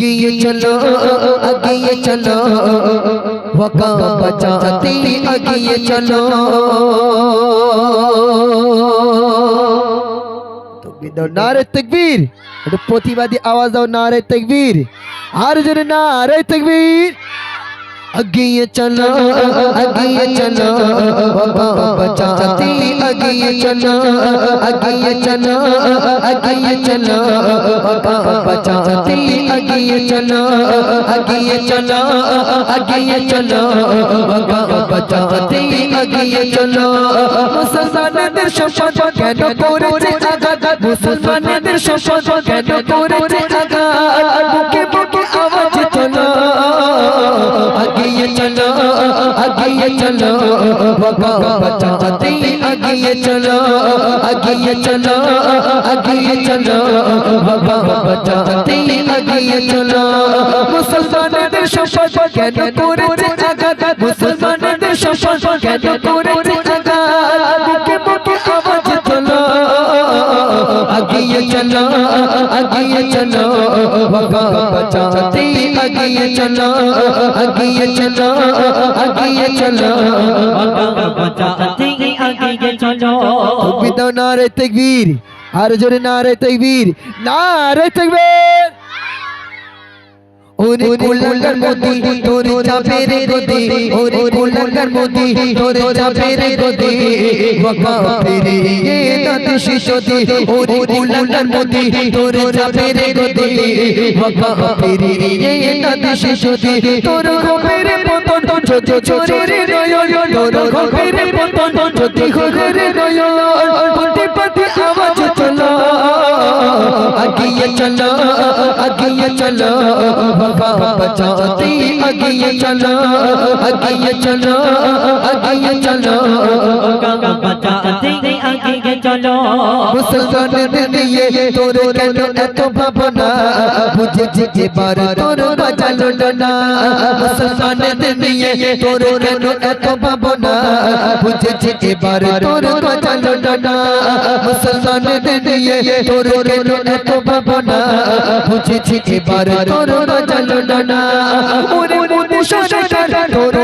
আগিয়ে चलो আগিয়ে चलो वका বাঁচাতে আগিয়ে चलो নারে তকবীর। একটু প্রতিবাদী আওয়াজ দাও, নারে তকবীর। আর জোরে নারে তকবীর আগিয়ে চলো আগিয়ে চলো বাবা বাঁচাতে আগিয়ে চলো আগিয়ে চলো আগিয়ে চলো বাবা বাঁচাতে আগিয়ে চলো আগিয়ে চলো আগিয়ে চলো বাবা বাঁচাতে আগিয়ে চলো মুসলমানদের শপথ কেন করেছে আঘাত মুসলমানদের শপথ কেন করেছে চলো বাবা বাঁচাতে আগিয়ে চলো আগিয়ে চলো আগিয়ে চলো বাবা বাঁচাতে আগিয়ে চলো মুসলমানদের শপথ কেন করেছে আঘাত মুসলমানদের শপথ কেন করেছে আঘাত আগিয়ে চলো আগিয়ে চলো বাবা বাঁচাতে আগিয়ে চলো আগিয়ে চলো আগিয়ে চলো বাঁচাতে আগিয়ে চলো তকবীর দাও নারে তকবীর আর জোরে নারে তকবীর নারে তকবীর ওরে কুলাঙ্গার মোদি তোরে চাপে রে গদি ওরে কুলাঙ্গার মোদি তোরে চাপে রে গদি ওয়াকা ফেরে এ দাদি শিশোদি ওরে কুলাঙ্গার মোদি তোরে চাপে রে গদি ওয়াকা ফেরে এ দাদি শিশোদি তোর ঘরের পতন যদি চোরে রে নয়ন তোর ঘরের পতন যদি ঘরে নয়ন পতি পতি আওয়াজ চলো আগিয়ে চলো আগিয়ে চলো বাবা বাঁচাতে আগিয়ে চলো আগিয়ে চলো আগিয়ে চলো বাঁচাতে আগিয়ে চলো মুসলমানদের নিয়ে তোর কেন এত ভাবনা। বুঝেছি এবার তোর বাজালো না। মুসলমানদের নিয়ে তোর কেন এত ভাবনা? বুঝেছি এবার তোর বাজালো না। মুসলমানদের নিয়ে তোর কেন এত ভাবনা? বুঝেছি এবার তোর বাজালো না। ওরে সরকার তোর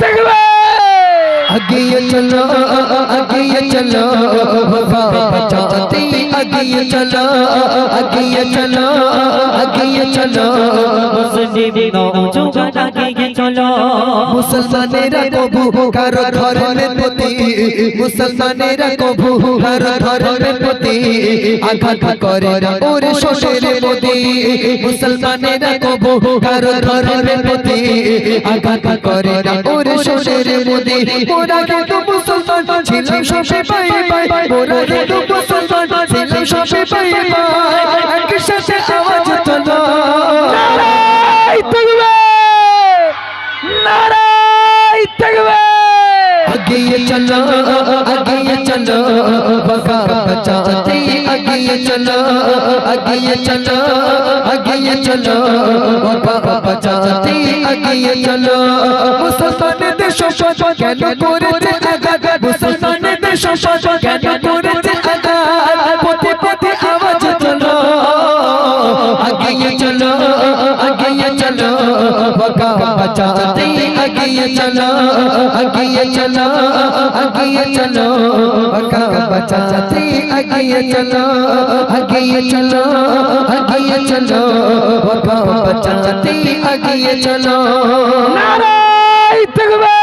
নারাই থাকবে আগিয়ে চলো আগিয়ে চলো বাবা বাঁচাতে আগিয়ে চলো আগিয়ে চলো আগিয়ে চলো। মুসলমানেরা কবু কারও ধর্মের প্রতি? মুসলমানেরা কবু কারও ধর্মের প্রতি? আঘাত করে না ওরে শ্বশুর মোদি মুসলমানেরা কবু কারও ধর্মের প্রতি? আঘাত করে না ওরে শ্বশুর মোদি মোরা কিন্তু মুসলমান, ছিলাম সবে পাই পাই। মোরা কিন্তু মুসলমান, ছিলাম সবে পাই পাই। আগিয়ে চলো আগিয়ে চলো বাবা বাঁচাতে আগিয়ে চলো আগিয়ে চলো আগিয়ে চলো বাবা বাঁচাতে আগিয়ে চলো মুসলমানদের শপথ কেন করেছে আঘাত মুসলমানদের শপথ কেন করেছে আঘাত পথে পথে আওয়াজ চলো আগিয়ে চলো আগিয়ে চলো বাবা বাঁচাতে আগিয়ে চলো আগিয়ে চলো আগিয়ে চলো বাঁচাতে আগিয়ে চলো আগিয়ে চলো আগিয়ে চলো বাঁচাতে আগিয়ে চলো। নারায় তকবে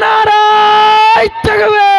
নারায় তকবে